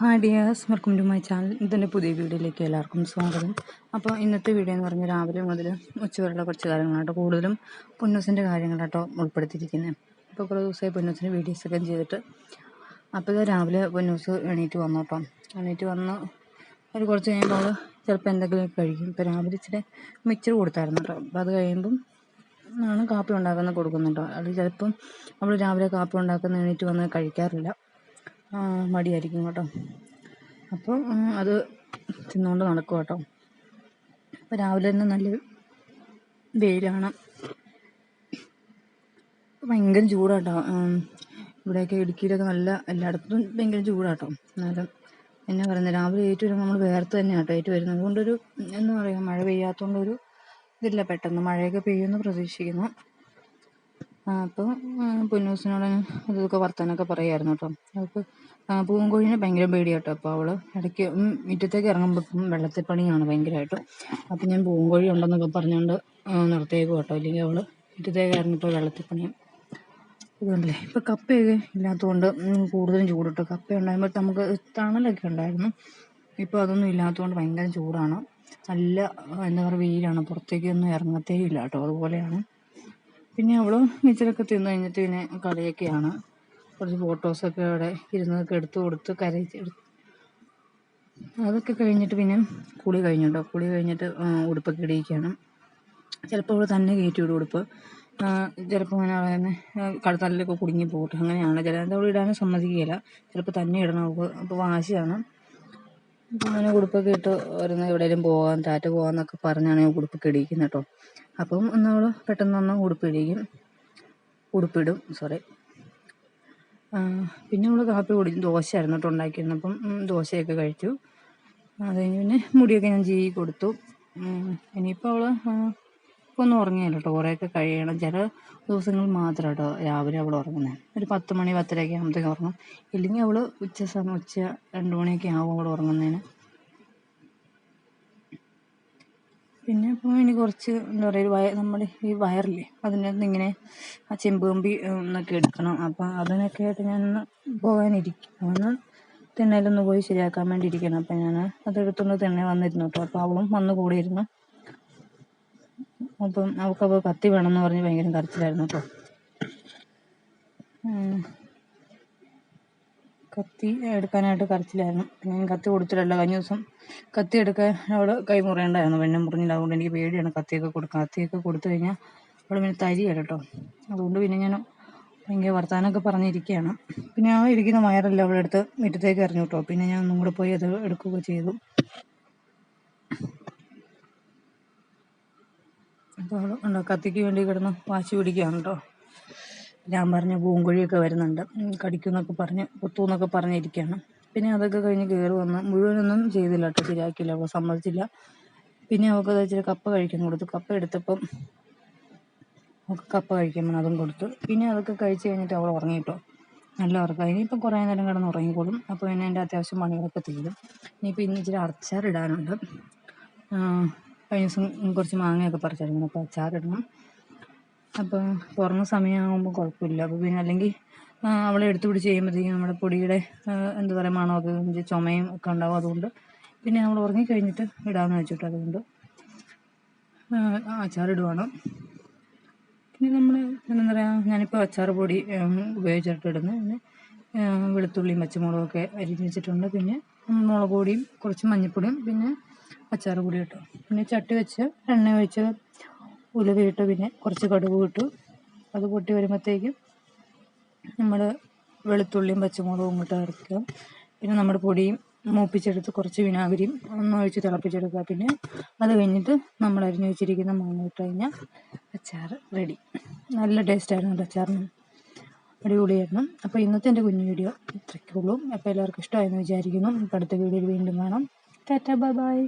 Hi dears welcome to my channel. ഇതിന്റെ പുതിയ വീഡിയോയിലേക്ക് എല്ലാവർക്കും സ്വാഗതം. അപ്പോൾ ഇന്നത്തെ വീഡിയോ എന്ന് പറഞ്ഞാൽ രാവിലെ മുതൽ ഉച്ചവരെയുള്ള കുറച്ച് കാര്യങ്ങളാട്ടോ കൂടുതലും പൊന്നൂസിന്റെ കാര്യങ്ങളാട്ടോ ഉൾപ്പെടുത്തിയിരിക്കുന്നത്. ഇപ്പോൾ കുറേ ദിവസമായി പൊന്നൂസിന്റെ വീഡിയോസൊക്കെ ചെയ്തിട്ട് അപ്പോൾ ഇത് രാവിലെ പൊന്നൂസ് എണീറ്റ് വന്നു കേട്ടോ. എണീറ്റ് വന്ന് ഒരു കുറച്ച് കഴിയുമ്പോൾ ചിലപ്പോൾ എന്തെങ്കിലും കഴിക്കും. ഇപ്പോൾ രാവിലെ ഇച്ചിരി മിച്ചർ കൊടുത്തായിരുന്നു കേട്ടോ. അപ്പോൾ അത് കഴിയുമ്പം ആണ് കാപ്പി ഉണ്ടാക്കുന്ന കൊടുക്കുന്നുണ്ടോ. അത് ചിലപ്പം അവൾ രാവിലെ കാപ്പി ഉണ്ടാക്കുന്ന എണീറ്റ് വന്ന് കഴിക്കാറില്ല. മടിയായിരിക്കും കേട്ടോ. അപ്പോൾ അത് തിന്നുകൊണ്ട് നടക്കും കേട്ടോ. അപ്പോൾ രാവിലെ തന്നെ നല്ല വെയിലാണ്. ഭയങ്കര ചൂടാട്ടോ ഇവിടെയൊക്കെ ഇടുക്കിയിലൊക്കെ നല്ല എല്ലായിടത്തും ഭയങ്കര ചൂടാട്ടോ എന്നാലും എന്നാ പറയുന്നത് രാവിലെ ഏറ്റു വരുമ്പോൾ നമ്മൾ വേർത്ത് തന്നെയാണ് കേട്ടോ ഏറ്റു വരുന്നത്. അതുകൊണ്ടൊരു എന്താ പറയുക മഴ പെയ്യാത്തതുകൊണ്ടൊരു ഇതില്ല പെട്ടെന്ന്. മഴയൊക്കെ പെയ്യുമെന്ന് പ്രതീക്ഷിക്കുന്നു. അപ്പോൾ പൊന്നൂസിനോട് ഇതൊക്കെ വർത്തമാനമൊക്കെ പറയായിരുന്നു കേട്ടോ. അപ്പോൾ പൂങ്കോഴിനെ ഭയങ്കര പേടിയാട്ടോ. അപ്പോൾ അവൾ ഇടയ്ക്ക് മുറ്റത്തേക്ക് ഇറങ്ങുമ്പോൾ വെള്ളത്തിൽ പണിയാണ് ഭയങ്കരമായിട്ട് അപ്പോൾ ഞാൻ പൂങ്കോഴി ഉണ്ടെന്നൊക്കെ പറഞ്ഞുകൊണ്ട് നിർത്തിയേക്കും കേട്ടോ. ഇല്ലെങ്കിൽ അവൾ മുറ്റത്തേക്ക് ഇറങ്ങിപ്പോൾ വെള്ളത്തിൽ പണിയും. അതുകൊണ്ടല്ലേ ഇപ്പോൾ കപ്പയൊക്കെ ഇല്ലാത്തതുകൊണ്ട് കൂടുതലും ചൂട് കേട്ടോ കപ്പ ഉണ്ടാകുമ്പോൾ നമുക്ക് തണലൊക്കെ ഉണ്ടായിരുന്നു. ഇപ്പോൾ അതൊന്നും ഇല്ലാത്തതുകൊണ്ട് ഭയങ്കര ചൂടാണ്. നല്ല എന്താ പറയുക വെയിലാണ്. പുറത്തേക്കൊന്നും ഇറങ്ങത്തേ ഇല്ല കേട്ടോ. അതുപോലെയാണ്. പിന്നെ അവൾ മിച്ചറൊക്കെ തിന്നു കഴിഞ്ഞിട്ട് പിന്നെ കളിയൊക്കെയാണ്. കുറച്ച് ഫോട്ടോസൊക്കെ അവിടെ ഇരുന്നതൊക്കെ എടുത്തു കൊടുത്ത് കരയിച്ച് അതൊക്കെ കഴിഞ്ഞിട്ട് പിന്നെ കുളി കഴിഞ്ഞുണ്ടോ കുളി കഴിഞ്ഞിട്ട് ഉടുപ്പൊക്കെ ഇടിയിക്കുകയാണ്. ചിലപ്പോൾ അവൾ തന്നെ കയറ്റി വിടും ഉടുപ്പ്. ചിലപ്പോൾ അങ്ങനെ തന്നെ കടത്തലിലൊക്കെ കുടുങ്ങി പോകട്ടെ അങ്ങനെയാണ് ചില അവൾ ഇടാനും സമ്മതിക്കുകയില്ല. ചിലപ്പോൾ തന്നെ ഇടണം അവൾക്ക്. അപ്പോൾ വാശിയാണ്. അങ്ങനെ ഉടുപ്പൊക്കെ ഇട്ട് വരുന്ന എവിടെയെങ്കിലും പോകാൻ ടാറ്റ പോകാമെന്നൊക്കെ പറഞ്ഞാണ് ഞാൻ ഉടുപ്പൊക്കെ ഇടിയിക്കുന്നത് കേട്ടോ. അപ്പം നമ്മൾ പെട്ടെന്ന് ഒന്ന് ഉടുപ്പ് ഇടിക്കും ഉടുപ്പിടും സോറി പിന്നെ നമ്മൾ കാപ്പി കുടി ദോശയായിരുന്നു കേട്ടോ ഉണ്ടാക്കിയിരുന്നത്. അപ്പം ദോശയൊക്കെ കഴിച്ചു. അത് കഴിഞ്ഞ് പിന്നെ മുടിയൊക്കെ ഞാൻ ജീ കൊടുത്തു. ഇനിയിപ്പോൾ അവൾ ഇപ്പോൾ ഒന്നും ഉറങ്ങിയില്ല കേട്ടോ. കുറേയൊക്കെ കഴിയണം. ചില ദിവസങ്ങൾ മാത്രം കേട്ടോ രാവിലെ അവൾ ഉറങ്ങുന്നത് ഒരു പത്ത് മണി പത്തരയൊക്കെ ആകുമ്പോഴത്തേക്കും ഉറങ്ങും. ഇല്ലെങ്കിൽ അവൾ ഉച്ച സമയം ഉച്ച രണ്ട് മണിയൊക്കെ ആവും അവൾ ഉറങ്ങുന്നതിന്. പിന്നെ ഇപ്പോൾ ഇനി കുറച്ച് എന്താ പറയുക ഒരു വയ നമ്മുടെ ഈ വയറില്ലേ അതിനകത്ത് ഇങ്ങനെ ആ ചെമ്പ് കമ്പി എന്നൊക്കെ എടുക്കണം. അപ്പം അതിനൊക്കെ ആയിട്ട് ഞാൻ ഒന്ന് പോകാനിരിക്കും ഒന്ന് തിണ്ണയിലൊന്ന് പോയി ശരിയാക്കാൻ വേണ്ടി ഇരിക്കണം അപ്പം ഞാൻ അതെടുത്തുകൊണ്ട് തിണ്ണ വന്നിരുന്നു കേട്ടോ. അപ്പോൾ അവളും വന്ന് കൂടെ ഇരുന്നു അപ്പം അവൾക്കപ്പോൾ കത്തി വേണമെന്ന് പറഞ്ഞ് ഭയങ്കര കരച്ചിലായിരുന്നു കേട്ടോ. കത്തി എടുക്കാനായിട്ട് കരച്ചിലായിരുന്നു. പിന്നെ ഞാൻ കത്തി കൊടുത്തിട്ടല്ല കഴിഞ്ഞ ദിവസം. കത്തി എടുക്കാൻ അവൾ കൈ മുറിയണ്ടായിരുന്നു. വെണ്ണം മുറിഞ്ഞില്ല. അതുകൊണ്ട് എനിക്ക് പേടിയാണ് കത്തിയൊക്കെ കൊടുക്കാൻ. കത്തിയൊക്കെ കൊടുത്തു കഴിഞ്ഞാൽ അവൾ പിന്നെ തരി കേട്ടോ. അതുകൊണ്ട് പിന്നെ ഞാൻ ഭയങ്കര വർത്താനമൊക്കെ പറഞ്ഞിരിക്കുകയാണ്. പിന്നെ ആ ഇരിക്കുന്ന വയറെല്ലാം അവളെടുത്ത് മുറ്റത്തേക്ക് എറിഞ്ഞു കേട്ടോ. പിന്നെ ഞാൻ ഒന്നും കൂടെ പോയി അത് എടുക്കുകയൊക്കെ ചെയ്തു. അപ്പോൾ കത്തിക്ക് വേണ്ടി കിടന്ന് വാശി പിടിക്കുകയാണ് കേട്ടോ. ഞാൻ പറഞ്ഞ പൂങ്കുഴിയൊക്കെ വരുന്നുണ്ട്. കടിക്കുമെന്നൊക്കെ പറഞ്ഞ് കുത്തുമെന്നൊക്കെ പറഞ്ഞിരിക്കുകയാണ്. പിന്നെ അതൊക്കെ കഴിഞ്ഞ് കയറി വന്ന് മുഴുവനൊന്നും ചെയ്തില്ല കേട്ടോ ശരിയാക്കിയില്ല അവൾ സമ്മതിച്ചില്ല. പിന്നെ അവൾക്ക് അത് ഇച്ചിരി കപ്പ കഴിക്കാൻ കൊടുത്തു. കപ്പ എടുത്തപ്പം അവൾക്ക് കപ്പ കഴിക്കുമ്പോൾ അതും കൊടുത്തു. പിന്നെ അതൊക്കെ കഴിച്ച് കഴിഞ്ഞിട്ട് അവൾ ഉറങ്ങി കേട്ടോ നല്ല ഉറക്കം. ഇനിയിപ്പം കുറേ നേരം കിടന്ന് ഉറങ്ങിക്കോളും. അപ്പോൾ പിന്നെ എന്റെ അത്യാവശ്യം പണികളൊക്കെ തീരും. ഇനിയിപ്പോൾ ഇന്ന് ഇച്ചിരി അച്ചാറിടാനുണ്ട് കഴിഞ്ഞ ദിവസം കുറച്ച് മാങ്ങയൊക്കെ പറിച്ചായിരുന്നു അപ്പോൾ അച്ചാറിടണം അപ്പോൾ തുറന്ന സമയമാകുമ്പോൾ കുഴപ്പമില്ല. അപ്പോൾ പിന്നെ അല്ലെങ്കിൽ അവളെ എടുത്തു പിടിച്ച് കഴിയുമ്പോഴത്തേക്കും നമ്മുടെ പൊടിയുടെ എന്താ പറയുക മണമൊക്കെ ചുമയും ഒക്കെ ഉണ്ടാവും. അതുകൊണ്ട് പിന്നെ നമ്മൾ ഉറങ്ങിക്കഴിഞ്ഞിട്ട് ഇടാമെന്ന് വെച്ചിട്ട് അതുകൊണ്ട് അച്ചാറിടുവാണ്. പിന്നെ നമ്മൾ എന്താ പറയുക ഞാനിപ്പോൾ അച്ചാർ പൊടി ഉപയോഗിച്ചിട്ട് ഇടുന്നു. പിന്നെ വെളുത്തുള്ളിയും പച്ചമുളകും ഒക്കെ അരിഞ്ഞ് വെച്ചിട്ടുണ്ട്. പിന്നെ മുളക് പൊടിയും കുറച്ച് മഞ്ഞൾപ്പൊടിയും പിന്നെ അച്ചാർ പൊടി ഇട്ടു. പിന്നെ ചട്ടി വെച്ച് എണ്ണ ഒഴിച്ച് ഉലുവയിട്ട് പിന്നെ കുറച്ച് കടുക് ഇട്ടു. അത് പൊട്ടി വരുമ്പോഴത്തേക്കും നമ്മൾ വെളുത്തുള്ളിയും പച്ചമുളകും ഇട്ട് ഇറക്കുക പിന്നെ നമ്മുടെ പൊടിയും മൂപ്പിച്ചെടുത്ത് കുറച്ച് വിനാഗിരിയും ഒന്ന് ഒഴിച്ച് തിളപ്പിച്ചെടുക്കുക. പിന്നെ അത് കഴിഞ്ഞിട്ട് നമ്മൾ അരിഞ്ഞു വെച്ചിരിക്കുന്ന മാങ്ങ ഇട്ട് കഴിഞ്ഞാൽ അച്ചാർ റെഡി നല്ല ടേസ്റ്റായിരുന്നു കേട്ടോ അച്ചാറിന്. അടിപൊളിയായിരുന്നു. അപ്പോൾ ഇന്നത്തെ എന്റെ കുഞ്ഞു വീഡിയോ ഇത്രയ്ക്കുള്ളൂ അപ്പോൾ എല്ലാവർക്കും ഇഷ്ടമായെന്ന് വിചാരിക്കുന്നു. അടുത്ത വീഡിയോയിൽ വീണ്ടും കാണാം. Tata bye bye.